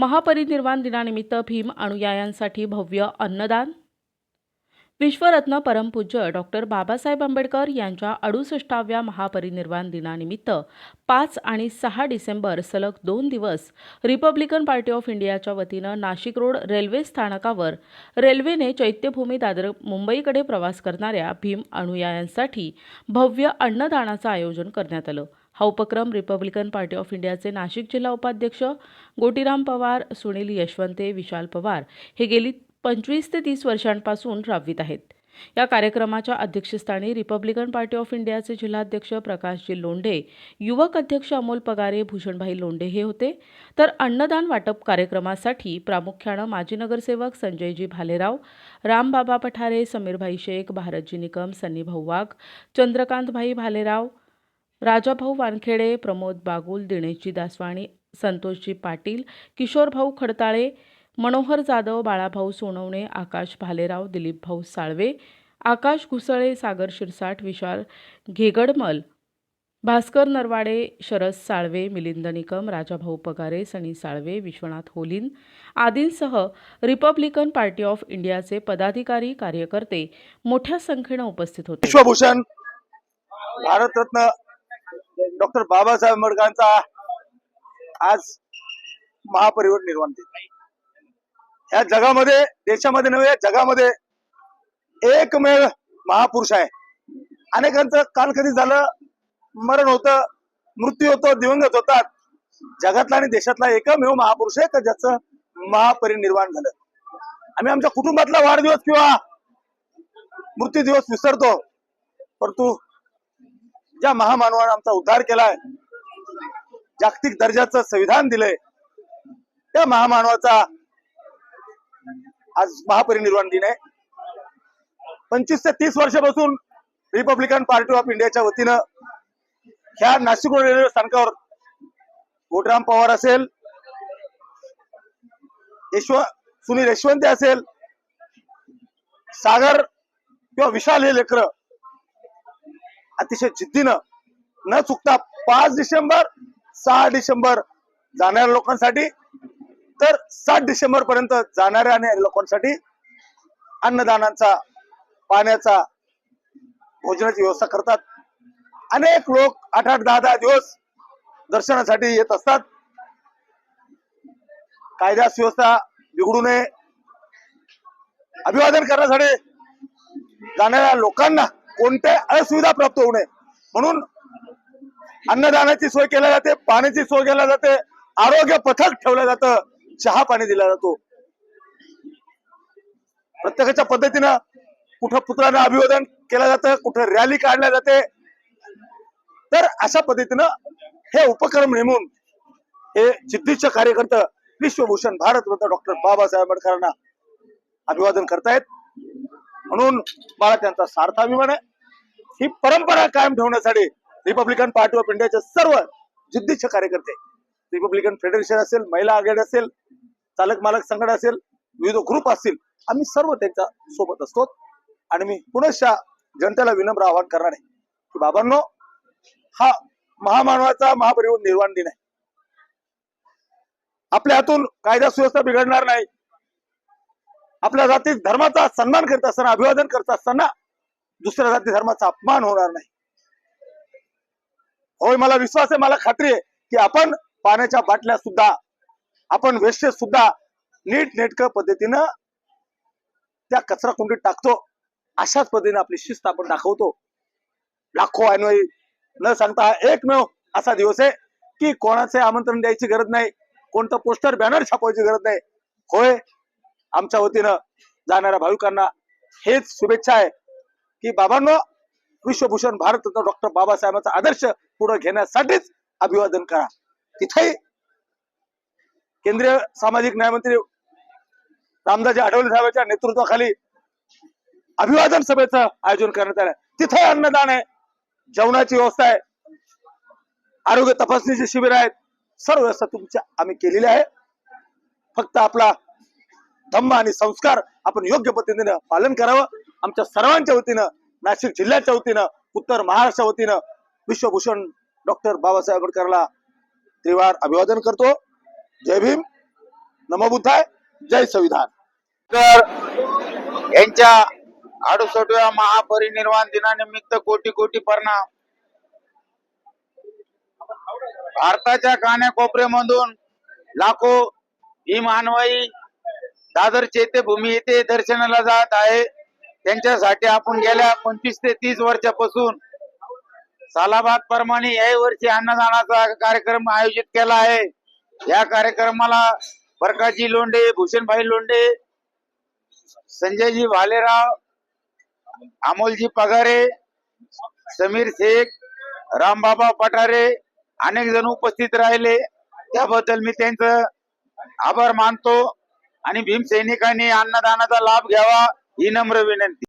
महापरिनिर्वाण दिनानिमित्त भीम अनुयायांसाठी भव्य अन्नदान. विश्वरत्न परमपूज्य डॉक्टर बाबासाहेब आंबेडकर यांच्या अडुसष्टाव्या महापरिनिर्वाण दिनानिमित्त पाच आणि सहा डिसेंबर सलग दोन दिवस रिपब्लिकन पार्टी ऑफ इंडियाच्या वतीनं नाशिक रोड रेल्वे स्थानकावर रेल्वेने चैत्यभूमी दादर मुंबईकडे प्रवास करणाऱ्या भीम अनुयायांसाठी भव्य अन्नदानाचं आयोजन करण्यात आलं. हा उपक्रम रिपब्लिकन पार्टी ऑफ इंडियाचे नाशिक जिल्हा उपाध्यक्ष गोटीराम पवार सुनील यशवंते विशाल पवार हे गेली पंचवीस ते तीस वर्षांपासून राबवित आहेत. या कार्यक्रमाच्या अध्यक्षस्थानी रिपब्लिकन पार्टी ऑफ इंडियाचे जिल्हाध्यक्ष प्रकाशजी लोंढे युवक अध्यक्ष अमोल पगारे भूषणभाई लोंढे हे होते. तर अन्नदान वाटप कार्यक्रमासाठी प्रामुख्यानं माजी नगरसेवक संजयजी भालेराव रामबाबा पठारे समीरभाई शेख भारतजी निकम सन्नीभाऊ वाघ चंद्रकांतभाई भालेराव राजाभाऊ वानखेडे प्रमोद बागुल दिनेशजी दासवाणी संतोषजी पाटील किशोरभाऊ खडताळे मनोहर जाधव बाळाभाऊ सोनवणे आकाश भालेराव दिलीपभाऊ साळवे आकाश घुसळे सागर शिरसाट विशाल घेगडमल भास्कर नरवाडे शरद साळवे मिलिंद निकम राजाभाऊ पगारे सनी साळवे विश्वनाथ होलीन आदींसह रिपब्लिकन पार्टी ऑफ इंडियाचे पदाधिकारी कार्यकर्ते मोठ्या संख्येनं उपस्थित होते. विश्वभूषण भारतरत्न डॉक्टर बाबासाहेब आंबेडकरांचा आज महापरिवर्तन निर्माण दिन. या जगामध्ये देशामध्ये नव्हे या जगामध्ये एकमेव महापुरुष आहे. अनेकांचं काल कधी झालं मरण होतं मृत्यू होतो दिवंगत होतात. जगातला आणि देशातला एकमेव महापुरुष आहे का ज्याचं महापरिनिर्वाण झालं? आम्ही आमच्या कुटुंबातला वाढदिवस किंवा मृत्यू दिवस विसरतो परंतु ज्या महामानवाने आमचा उद्धार केलाय जागतिक दर्जाचं संविधान दिलंय त्या महामानवाचा आज महापरिनिर्वाण दिन आहे. पंचवीस ते तीस वर्षापासून रिपब्लिकन पार्टी ऑफ इंडियाच्या वतीनं ह्या नाशिक रोड रेल्वे स्थानकावर गोटराम पवार असेल यशव सुनील यशवंत असेल सागर किंवा विशाल हे लेकर अतिशय जिद्दीनं न चुकता पाच डिसेंबर सहा डिसेंबर जाणाऱ्या लोकांसाठी तर सात डिसेंबर पर्यंत जाणाऱ्या आणि लोकांसाठी अन्नदानाचा पाण्याचा भोजनाची व्यवस्था करतात. अनेक लोक आठ आठ दहा दहा दिवस दर्शनासाठी येत असतात. कायदा सुव्यवस्था बिघडू नये. अभिवादन करण्यासाठी जाणाऱ्या लोकांना कोणत्याही असुविधा प्राप्त होऊ नये. म्हणून अन्नदानाची सोय केल्या जाते पाण्याची सोय केल्या जाते आरोग्य पथक ठेवलं जातं चहा पाणी दिला जातो. प्रत्येकाच्या पद्धतीनं कुठं पुतळ्यानं अभिवादन केलं जातं कुठं रॅली काढल्या जाते. तर अशा पद्धतीनं हे उपक्रम नेमून हे जिद्दीचे कार्यकर्ते विश्वभूषण भारतरत्न डॉक्टर बाबासाहेब आंबेडकरांना अभिवादन करतायत. म्हणून मला त्यांचा सार्थ अभिमान आहे. ही परंपरा कायम ठेवण्यासाठी रिपब्लिकन पार्टी ऑफ इंडियाचे सर्व जिद्दीचे कार्यकर्ते रिपब्लिकन फेडरेशन असेल महिला आघाडी असेल चालक मालक संघट असेल विविध ग्रुप असतील आम्ही सर्व त्यांच्यासोबत असतो. आणि मी पुनश्च जनतेला विनम्र आवाहन करणार आहे की बाबांनो हा महामानवाचा महापरिवहन निर्माण दिन आहे. आपल्या हातून कायदा सुव्यवस्था बिघडणार नाही. आपल्या जाती धर्माचा सन्मान करत असताना अभिवादन करत असताना दुसऱ्या जाती धर्माचा अपमान होणार नाही. होय मला विश्वास आहे मला खात्री आहे की आपण पाण्याच्या बाटल्या सुद्धा आपण वेस्टेज सुद्धा नीट नेटक पद्धतीनं त्या कचरा कुंडीत टाकतो. अशाच पद्धतीने आपली शिस्त आपण दाखवतो. लाखो अन्वयी न सांगता हा एकमेव असा दिवस आहे की कोणाचे आमंत्रण द्यायची गरज नाही कोणतं पोस्टर बॅनर छापवायची गरज नाही. होय आमच्या वतीनं जाणाऱ्या भाविकांना हेच शुभेच्छा आहे. की बाबांनो विश्वभूषण भारतरत्न डॉक्टर बाबासाहेबांचा आदर्श पुढे घेण्यासाठीच अभिवादन करा. तिथेही केंद्रीय सामाजिक न्यायमंत्री रामदासजी आठवले साहेबांच्या नेतृत्वाखाली अभिवादन सभेचं आयोजन करण्यात आलं तिथे अन्नदान आहे जेवणाची व्यवस्था आहे आरोग्य तपासणीचे शिबिर आहेत सर्व व्यवस्था तुमच्या आम्ही केलेली आहे. फक्त आपला धम्म आणि संस्कार आपण योग्य पद्धतीने पालन करावं. आमच्या सर्वांच्या वतीनं नाशिक जिल्ह्याच्या वतीनं उत्तर महाराष्ट्र वतीनं विश्वभूषण डॉक्टर बाबासाहेब आंबेडकरला त्रिवार अभिवादन करतो. जय भीम. नमबुद्धाय. जय संविधान. तर यांच्या अडुसठव्या महापरिनिर्वाण दिनानिमित्त कोटी कोटी परिणाम भारताच्या कान्याकोपऱ्यामधून लाखो ही मानवाई दादर चैत्यभूमी येथे दर्शनाला जात आहे. त्यांच्यासाठी आपण गेल्या पंचवीस ते तीस वर्षापासून सालाबाद प्रमाणे याही वर्षी अन्नदानाचा कार्यक्रम आयोजित केला आहे. या कार्यक्रमाला प्रकाशजी लोंढे भूषणभाई लोंढे संजयजी भालेराव अमोलजी पगारे समीर शेख रामबाबा पठारे अनेक जण उपस्थित राहिले. त्याबद्दल मी त्यांचं आभार मानतो आणि भीमसैनिकांनी अन्नदानाचा लाभ घ्यावा. ही नम्र विनंती